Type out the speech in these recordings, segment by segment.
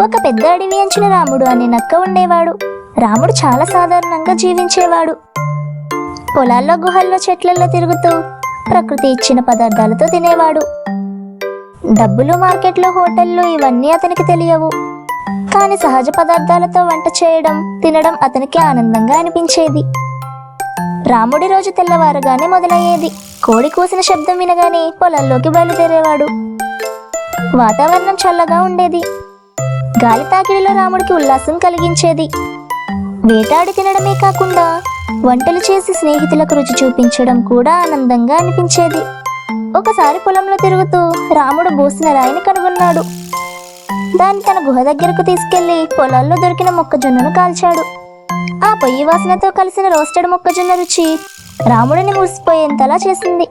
ఒక పెద్ద అడవి అంచిన రాముడు అనే నక్క ఉండేవాడు. రాముడు చాలా సాధారణంగా జీవించేవాడు. పొలాల్లో గుహల్లో చెట్లలో తిరుగుతూ ప్రకృతి ఇచ్చిన పదార్థాలతో తినేవాడు. డబ్బులు మార్కెట్లో హోటళ్ళు ఇవన్నీ అతనికి తెలియవు. కానీ సహజ పదార్థాలతో వంట చేయడం తినడం అతనికి ఆనందంగా అనిపించేది. రాముడి రోజు తెల్లవారుగానే మొదలయ్యేది. కోడి కూసిన శబ్దం వినగానే పొలాల్లోకి బయలుదేరేవాడు. వాతావరణం చల్లగా ఉండేది. గాలి తాకిడిలో రాముడికి ఉల్లాసం కలిగించేది. వేటాడి తినడమే కాకుండా వంటలు చేసి స్నేహితులకు రుచి చూపించడం కూడా ఆనందంగా అనిపించేది. ఒకసారి పొలంలో తిరుగుతూ రాముడు బోసిన రాయిని కనుగొన్నాడు. దాన్ని తన గుహ దగ్గరకు తీసుకెళ్ళి పొలాల్లో దొరికిన మొక్కజొన్నను కాల్చాడు. ఆ పొయ్యి వాసనతో కలిసిన రోస్టెడ్ మొక్కజొన్న రుచి రాముడిని మురిసిపోయేంతలా చేసింది.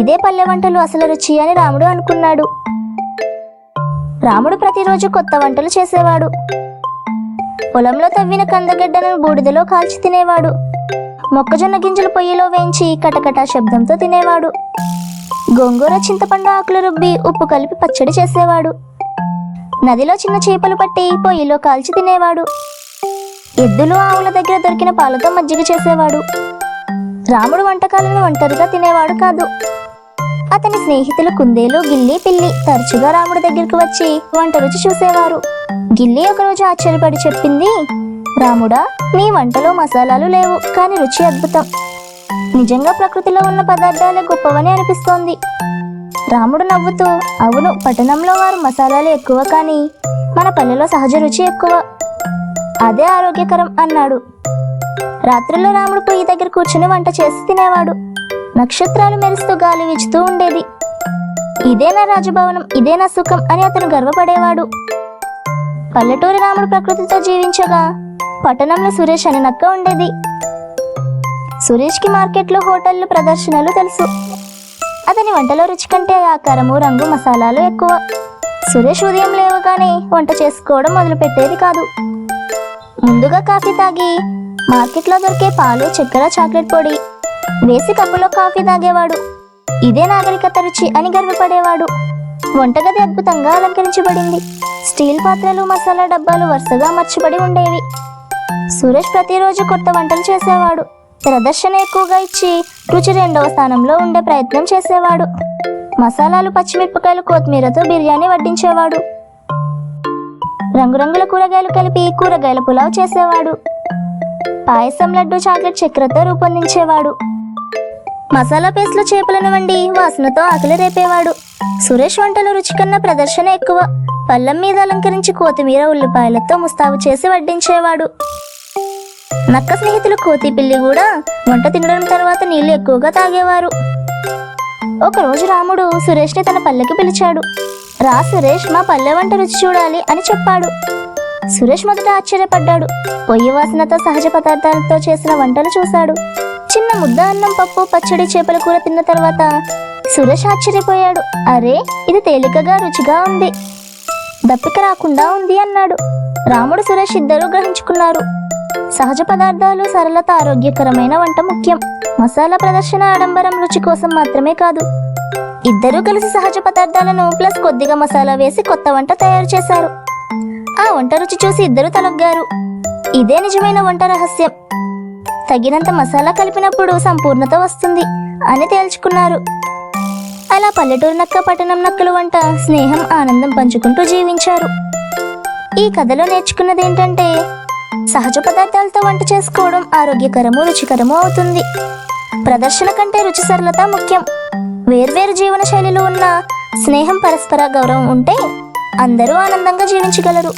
ఇదే పల్లె వంటలు అసలు రుచి అని రాముడు అనుకున్నాడు. రాముడు ప్రతిరోజు కొత్త వంటలు చేసేవాడు. పొలంలో తవ్విన కందగడ్డను బూడిదలో కాల్చి తినేవాడు. మొక్కజొన్న గింజలు పొయ్యిలో వేయించి కటకటా శబ్దంతో తినేవాడు. గోంగూర చింతపండు ఆకులు రుబ్బి ఉప్పు కలిపి పచ్చడి చేసేవాడు. నదిలో చిన్న చేపలు పట్టి పొయ్యిలో కాల్చి తినేవాడు. ఎద్దులు ఆవుల దగ్గర దొరికిన పాలతో మజ్జిగ చేసేవాడు. రాముడు వంటకాలను ఒంటరిగా తినేవాడు కాదు. అతని స్నేహితులు కుందేలు గిల్లి పిల్లి తరచుగా రాముడి దగ్గరికి వచ్చి వంట రుచి చూసేవారు. గిల్లి ఒకరోజు ఆశ్చర్యపడి చెప్పింది రాముడా నీ వంటలో మసాలాలు లేవు కానీ రుచి అద్భుతం. నిజంగా ప్రకృతిలో ఉన్న పదార్థాలే గొప్పవని అనిపిస్తోంది. రాముడు నవ్వుతూ అవును పట్టణంలో వారు మసాలాలు ఎక్కువ కానీ మన పల్లెలో సహజ రుచి ఎక్కువ. అదే ఆరోగ్యకరం అన్నాడు. రాత్రిలో రాముడు పొయ్యి దగ్గర కూర్చుని వంట చేసి తినేవాడు. నక్షత్రాలు మెరుస్తూ గాలి వీచుతూ ఉండేది. ఇదే నా రాజభవనం ఇదే నా సుఖం అని అతను గర్వపడేవాడు. పల్లెటూరి రాముడు ప్రకృతితో జీవించగా పట్టణంలో సురేష్ అనే నక్క ఉండేది. సురేష్కి మార్కెట్లో హోటళ్ళు ప్రదర్శనలు తెలుసు. అతని వంటలో రుచి కంటే ఆకారము రంగు మసాలాలు ఎక్కువ. సురేష్ ఉదయం లేవగానే వంట చేసుకోవడం మొదలుపెట్టేది కాదు. ముందుగా కాఫీ తాగి మార్కెట్లో దొరికే పాలు చక్కెర చాక్లెట్ పొడి వేసి కప్పులో కాఫీ తాగేవాడు. ఇదే నాగరికత రుచి అని గర్వపడేవాడు. వంటగది అద్భుతంగా అలంకరించబడింది. స్టీల్ పాత్రలు మసాలా డబ్బాలు వరుసగా మర్చిబడి ఉండేవి. సురేష్ ప్రతిరోజు కొత్త వంటలు చేసేవాడు. ప్రదర్శన ఎక్కువగా ఇచ్చి రుచి రెండవ స్థానంలో ఉండే ప్రయత్నం చేసేవాడు. మసాలాలు పచ్చిమిరపకాయలు కొత్తిమీరతో బిర్యానీ వడ్డించేవాడు. రంగురంగుల కూరగాయలు కలిపి కూరగాయల పులావ్ చేసేవాడు. పాయసం లడ్డు చాక్లెట్ చక్కెరతో రూపొందించేవాడు. మసాలా పేస్ట్లో చేపలను వండి వాసనతో ఆకలి రేపేవాడు. సురేష్ వంటలు రుచి కన్నా ప్రదర్శన ఎక్కువ. పళ్ళం మీద అలంకరించి కొత్తిమీర ఉల్లిపాయలతో ముస్తాబు చేసి వడ్డించేవాడు. నక్క స్నేహితులు కోతి పిల్లి కూడా వంట తినడం తర్వాత నీళ్ళు ఎక్కువగా తాగేవారు. ఒకరోజు రాముడు సురేష్ని తన పల్లెకి పిలిచాడు. రా సురేష్ మా పల్లె వంట రుచి చూడాలి అని చెప్పాడు. సురేష్ మొదట ఆశ్చర్యపడ్డాడు. పొయ్యి వాసనతో సహజ పదార్థాలతో చేసిన వంటలు చూశాడు. చిన్న ముద్ద అన్నం పప్పు పచ్చడి చేపల కూర తిన్న తర్వాత సురేష్ ఆశ్చర్యపోయాడు. అరే ఇది తేలికగా రుచిగా ఉంది. దప్పిక రాకుండా ఉంది అన్నాడు. రాముడు సురేష్ ఇద్దరూ గ్రహించుకున్నారు. సహజ పదార్థాలు సరళత ఆరోగ్యకరమైన వంట ముఖ్యం. మసాలా ప్రదర్శన ఆడంబరం రుచి కోసం మాత్రమే కాదు. ఇద్దరూ కలిసి సహజ పదార్థాలను ప్లస్ కొద్దిగా మసాలా వేసి కొత్త వంట తయారు చేశారు. ఆ వంట రుచి చూసి ఇద్దరు తలగ్గారు. ఇదే నిజమైన వంట రహస్యం. తగినంత మసాలా కలిపినప్పుడు సంపూర్ణత వస్తుంది అని తేల్చుకున్నారు. అలా పల్లెటూరు నక్క పట్టణం నక్కలు వంట స్నేహం ఆనందం పంచుకుంటూ జీవించారు. ఈ కథలో నేర్చుకున్నది ఏంటంటే సహజ పదార్థాలతో వంట చేసుకోవడం ఆరోగ్యకరము రుచికరము అవుతుంది. ప్రదర్శన కంటే రుచి సరళత ముఖ్యం. వేర్వేరు జీవన శైలిలో ఉన్న స్నేహం పరస్పర గౌరవం ఉంటే అందరూ ఆనందంగా జీవించగలరు.